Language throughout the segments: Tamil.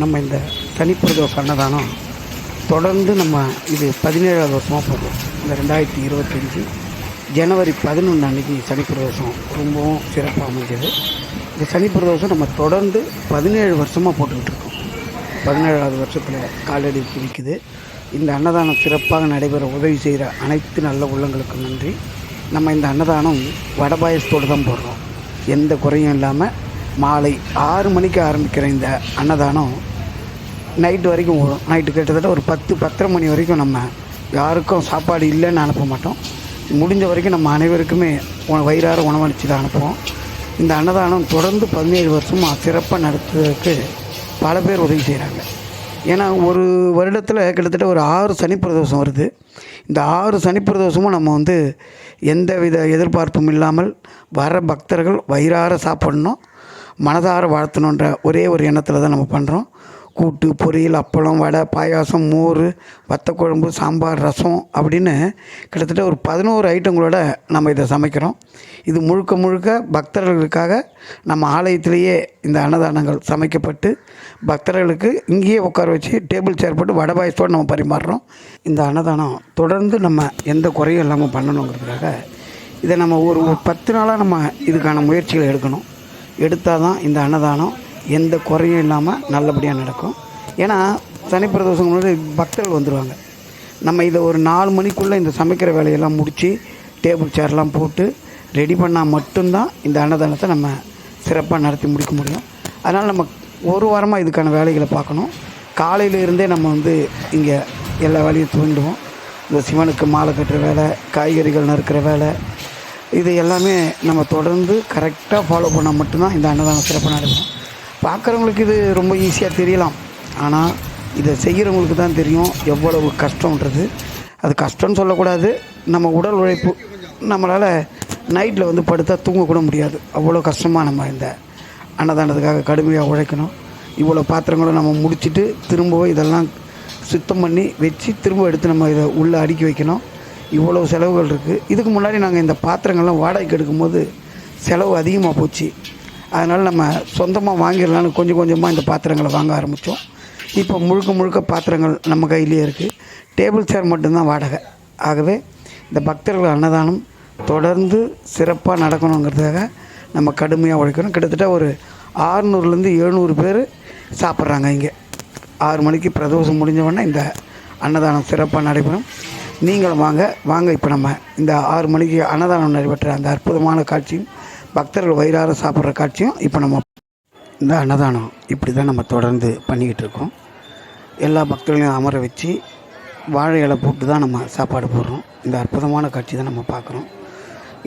நம்ம இந்த தனிப்பிரதோஷ அன்னதானம் தொடர்ந்து நம்ம இது பதினேழாவது வருஷமாக போடுறோம் இந்த ரெண்டாயிரத்தி இருபத்தஞ்சி ஜனவரி பதினொன்று அன்றைக்கி சனிப்பிரதோஷம் ரொம்பவும் சிறப்பாக அமைஞ்சது. இந்த சனிப்பிரதோஷம் நம்ம தொடர்ந்து பதினேழு வருஷமாக போட்டுக்கிட்டு இருக்கோம். பதினேழாவது வருஷத்தில் காலடி குதிக்குது இந்த அன்னதானம் சிறப்பாக நடைபெற உதவி செய்கிற அனைத்து நல்ல உள்ளங்களுக்கும் நன்றி. நம்ம இந்த அன்னதானம் வடபாயசத்தோடு தான் போடுறோம். எந்த குறையும் இல்லாமல் மாலை ஆறு மணிக்கு ஆரம்பிக்கிற இந்த அன்னதானம் நைட்டு வரைக்கும் ஓடும். நைட்டு கிட்டத்தட்ட ஒரு பத்து பத்தரை மணி வரைக்கும் நம்ம யாருக்கும் சாப்பாடு இல்லைன்னு அனுப்ப மாட்டோம். முடிஞ்ச வரைக்கும் நம்ம அனைவருக்குமே உண- வயிறார உணவளித்து தான் அனுப்புவோம். இந்த அன்னதானம் தொடர்ந்து பதினேழு வருஷமாக சிறப்பாக நடத்துவதற்கு பல பேர் உதவி செய்கிறாங்க ஏன்னா ஒரு வருடத்தில் கிட்டத்தட்ட ஒரு ஆறு சனிப்பிரதோஷம் வருது. இந்த ஆறு சனிப்பிரதோஷமும் நம்ம வந்து எந்த வித எதிர்பார்ப்பும் இல்லாமல் வர பக்தர்கள் வயிறார சாப்பிடணும். மனதார வாழ்த்தணுன்ற ஒரே ஒரு எண்ணத்தில் தான் நம்ம பண்ணுறோம் கூட்டு பொரியல் அப்பளம் வடை பாயாசம் மோர் வத்தக்குழம்பு சாம்பார் ரசம் அப்படின்னு கிட்டத்தட்ட ஒரு பதினோரு ஐட்டங்களோட நம்ம இதை சமைக்கிறோம். இது முழுக்க முழுக்க பக்தர்களுக்காக நம்ம ஆலயத்திலேயே இந்த அன்னதானங்கள் சமைக்கப்பட்டு பக்தர்களுக்கு இங்கேயே உட்கார வச்சு டேபிள் சேர் போட்டு வடை பாயசத்தோடு நம்ம பரிமாறுறோம். இந்த அன்னதானம் தொடர்ந்து நம்ம எந்த குறையும் இல்லாமல் பண்ணணுங்கிறதுக்காக இதை நம்ம ஒரு ஒரு பத்து நாளாக நம்ம இதுக்கான முயற்சிகளை எடுக்கணும். எடுத்தால் தான் இந்த அன்னதானம் எந்த குறையும் இல்லாமல் நல்லபடியாக நடக்கும். ஏன்னா சனிப்பிரதோஷம் முன்னாடி பக்தர்கள் வந்துடுவாங்க நம்ம இதை ஒரு நாலு மணிக்குள்ளே இந்த சமைக்கிற வேலையெல்லாம் முடித்து டேபிள் சேர்லாம் போட்டு ரெடி பண்ணால் மட்டும்தான் இந்த அன்னதானத்தை நம்ம சிறப்பாக நடத்தி முடிக்க முடியும். அதனால் நம்ம ஒரு வாரமாக இதுக்கான வேலைகளை பார்க்கணும். காலையிலேருந்தே நம்ம வந்து இங்கே எல்லா வேலையும் துவங்கிடுவோம் இந்த சிவனுக்கு மாலை கட்டுற வேலை காய்கறிகள் நறுக்கிற வேலை இது எல்லாமே நம்ம தொடர்ந்து கரெக்டாக ஃபாலோ பண்ணால் மட்டும்தான் இந்த அன்னதானம் சிறப்பாக நடக்கும். பார்க்குறவங்களுக்கு இது ரொம்ப ஈஸியாக தெரியலாம். ஆனால் இதை செய்கிறவங்களுக்கு தான் தெரியும் எவ்வளவு கஷ்டன்றது அது கஷ்டம்னு சொல்லக்கூடாது. நம்ம உடல் உழைப்பு நம்மளால் நைட்டில் வந்து படுத்தால் தூங்கக்கூட முடியாது. அவ்வளோ கஷ்டமாக நம்ம இந்த அன்னதானத்துக்காக கடுமையாக உழைக்கணும். இவ்வளோ பாத்திரங்களும் நம்ம முடிச்சுட்டு திரும்பவும் இதெல்லாம் சுத்தம் பண்ணி வச்சு திரும்ப எடுத்து நம்ம இதை உள்ளே அடுக்கி வைக்கணும். இவ்வளோ செலவுகள் இருக்குது இதுக்கு முன்னாடி நாங்கள் இந்த பாத்திரங்கள்லாம் வாடகைக்கு எடுக்கும்போது செலவு அதிகமாக போச்சு. அதனால் நம்ம சொந்தமாக வாங்கிடலான்னு கொஞ்சம் கொஞ்சமாக இந்த பாத்திரங்களை வாங்க ஆரம்பித்தோம் இப்போ முழுக்க முழுக்க பாத்திரங்கள் நம்ம கையிலேயே இருக்குது டேபிள் சேர் மட்டும்தான் வாடகை. ஆகவே இந்த பக்தர்கள் அன்னதானம் தொடர்ந்து சிறப்பாக நடக்கணுங்கிறதுக்காக நம்ம கடுமையாக உழைக்கணும். கிட்டத்தட்ட ஒரு ஆறுநூறுலேருந்து எழுநூறு பேர் சாப்பிட்றாங்க இங்கே. ஆறு மணிக்கு பிரதோஷம் முடிஞ்சவொடனே இந்த அன்னதானம் சிறப்பாக நடைபெறும். நீங்களும் வாங்க வாங்க. இப்போ நம்ம இந்த ஆறு மணிக்கு அன்னதானம் நடைபெற்ற அந்த அற்புதமான காட்சியும் பக்தர்கள் வயிறார சாப்பிட்ற காட்சியும் இப்போ நம்ம இந்த அன்னதானம் இப்படி தான் நம்ம தொடர்ந்து பண்ணிக்கிட்டு இருக்கோம். எல்லா பக்தர்களையும் அமர வச்சு வாழை இலை போட்டு தான் நம்ம சாப்பாடு போடுறோம். இந்த அற்புதமான காட்சி தான் நம்ம பார்க்குறோம்.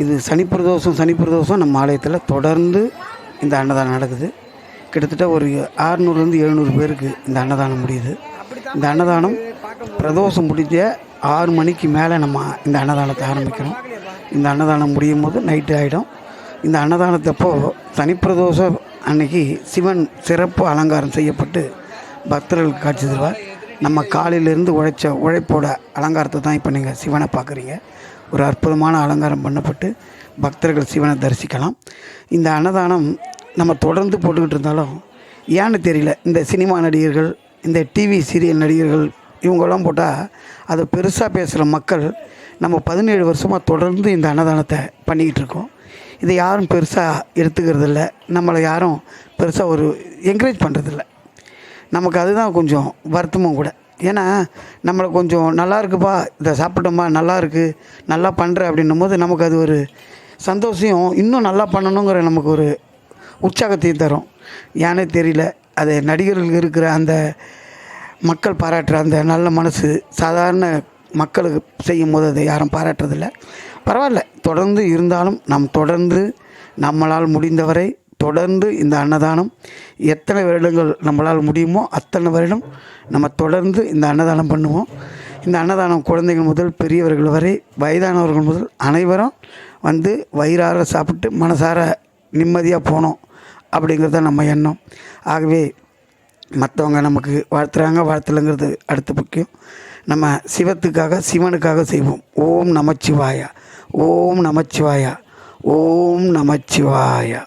இது சனிப்பிரதோஷம் சனிப்பிரதோஷம் நம்ம ஆலயத்தில் தொடர்ந்து இந்த அன்னதானம் நடக்குது. கிட்டத்தட்ட ஒரு ஆறுநூறுலேருந்து எழுநூறு பேருக்கு இந்த அன்னதானம் முடியுது. இந்த அன்னதானம் பிரதோஷம் முடிஞ்ச ஆறு மணிக்கு மேலே நம்ம இந்த அன்னதானத்தை ஆரம்பிக்கிறோம். இந்த அன்னதானம் முடியும் போது நைட்டு ஆகிடும் இந்த அன்னதானத்தப்போ சனிப்பிரதோஷம் அன்னைக்கு சிவன் சிறப்பு அலங்காரம் செய்யப்பட்டு பக்தர்களுக்கு காட்சி தருவார். நம்ம காலையிலேருந்து உழைச்ச உழைப்போட அலங்காரத்தை தான் இப்போ நீங்கள் சிவனை பார்க்குறீங்க. ஒரு அற்புதமான அலங்காரம் பண்ணப்பட்டு பக்தர்கள் சிவனை தரிசிக்கலாம். இந்த அன்னதானம் நம்ம தொடர்ந்து போட்டுக்கிட்டு இருந்தாலும் ஏன்னு தெரியல. இந்த சினிமா நடிகர்கள் இந்த டிவி சீரியல் நடிகர்கள் இவங்கெல்லாம் போட்டால் அதை பெருசாக பேசுகிற மக்கள் நம்ம பதினேழு வருஷமாக தொடர்ந்து இந்த அன்னதானத்தை பண்ணிக்கிட்டு இருக்கோம். இதை யாரும் பெருசாக எடுத்துக்கிறதில்ல. நம்மளை யாரும் பெருசாக ஒரு என்கரேஜ் பண்ணுறதில்ல நமக்கு அதுதான் கொஞ்சம் வருத்தமும் கூட. ஏன்னா நம்மளை கொஞ்சம் நல்லா இருக்குப்பா இதை சாப்பிட்டோமா நல்லா இருக்குது நல்லா பண்ணுற அப்படின்னும் போது நமக்கு அது ஒரு சந்தோஷம் இன்னும் நல்லா பண்ணணுங்கிற நமக்கு ஒரு உற்சாகத்தையும் தரும். ஏன்னே தெரியல அது நடிகர்கள் இருக்கிற அந்த மக்கள் பாராட்டுற அந்த நல்ல மனசு சாதாரண மக்களுக்கு செய்யும் போது அதை யாரும் பாராட்டுறதில்ல. பரவாயில்ல தொடர்ந்து இருந்தாலும் நாம் தொடர்ந்து நம்மளால் முடிந்தவரை தொடர்ந்து இந்த அன்னதானம் எத்தனை வருடங்கள் நம்மளால் முடியுமோ அத்தனை வருடம் நம்ம தொடர்ந்து இந்த அன்னதானம் பண்ணுவோம். இந்த அன்னதானம் குழந்தைகள் முதல் பெரியவர்கள் வரை வயதானவர்கள் முதல் அனைவரும் வந்து வயிறார சாப்பிட்டு மனசார நிம்மதியாக போனோம் அப்படிங்கிறது தான் நம்ம எண்ணம். ஆகவே மற்றவங்க நமக்கு வாழ்த்துறாங்க வாழ்த்தலைங்கிறது அடுத்த முக்கியம். நம்ம சிவத்துக்காக சிவனுக்காக செய்வோம். ஓம் நமச்சிவாயா. ஓம் நமச்சிவாயா. ஓம் நமச்சிவாயா.